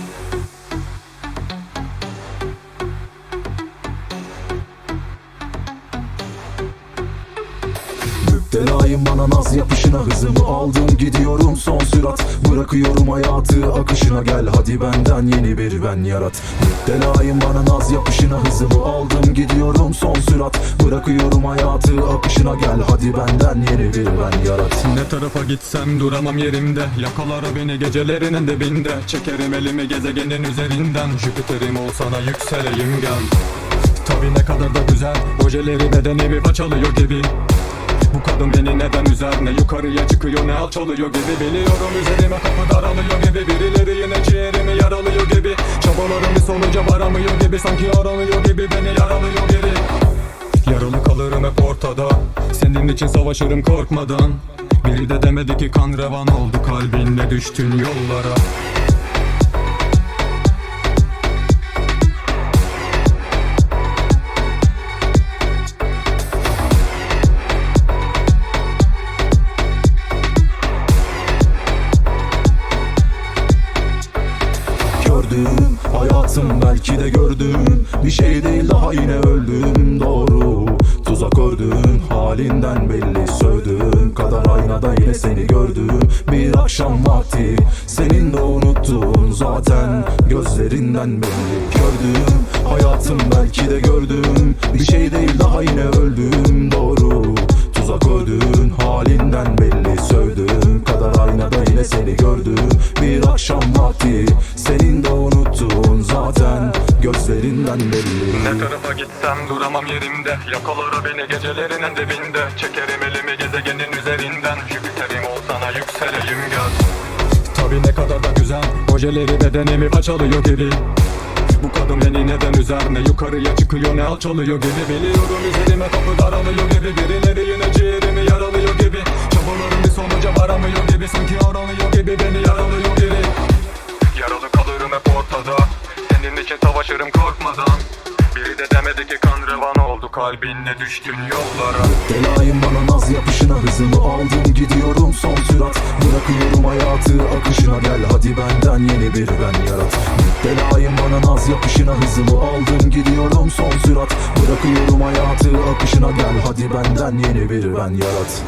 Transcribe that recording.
Thank you. Müptelayım bana naz yapışına hızımı aldım. Gidiyorum son sürat. Bırakıyorum hayatı akışına. Gel hadi benden yeni bir ben yarat. Müptelayım bana naz yapışına hızımı aldım. Gidiyorum son sürat. Bırakıyorum hayatı akışına. Gel hadi benden yeni bir ben yarat. Ne tarafa gitsem duramam yerimde. Yakalar beni gecelerin en dibinde. Çekerim elimi gezegenin üzerinden. Jüpiter'im ol sana yükseleyim gel. Tabi ne kadar da güzel. Ojeleri bedenimi paçalıyor gibi bu kadın beni neden üzer? Ne yukarıya çıkıyor ne alçalıyor gibi. Biliyorum üzerime kapı daralıyor gibi. Birileri yine ciğerimi yaralıyor gibi. Çabalarım bir sonuca varamıyor gibi. Sanki aranıyor gibi beni yaralıyor geri Yaralı kalırım hep ortada. Senin için savaşırım korkmadan. Biri de demedi ki kan revan oldu. Kalbinle düştün yollara hayatım belki de gördüğüm Bir şey değil daha yine öldüm. Doğru Tuzak ördüğün halinden belli Sövdüğüm kadar aynada yine seni gördüm. Bir akşam vakti senin de unuttuğun zaten Gözlerinden belli Gördüğüm hayatım belki de gördüğüm Bir şey değil daha yine öldüm. Doğru Tuzak ördüğün halinden belli Sövdüğün kadar aynada yine seni gördüm. Bir akşam vakti Gözlerinden belli Ne tarafa gitsem duramam yerimde. Yakalar beni gecelerin en dibinde. Çekerim elimi gezegenin üzerinden. Jüpiter'im ol sana yükseleyim gel. Tabi ne kadar da güzel. Ojeleri bedenimi paçalıyor gibi. Bu kadın beni neden üzer? Ne yukarıya çıkıyor ne alçalıyor gibi. Biliyorum üzerime kapı daralıyor gibi. Birileri yine ciğerimi yaralıyor gibi savaşırım korkmadan. Biri de demedi ki kan revan oldu. Kalbinle düştün yollara. Belayım bana naz yapışına hızımı aldım gidiyorum son sürat. Bırakıyorum hayatı akışına gel hadi benden yeni bir ben yarat. Belayım bana naz yapışına hızımı aldım gidiyorum son sürat. Bırakıyorum hayatı akışına gel hadi benden yeni bir ben yarat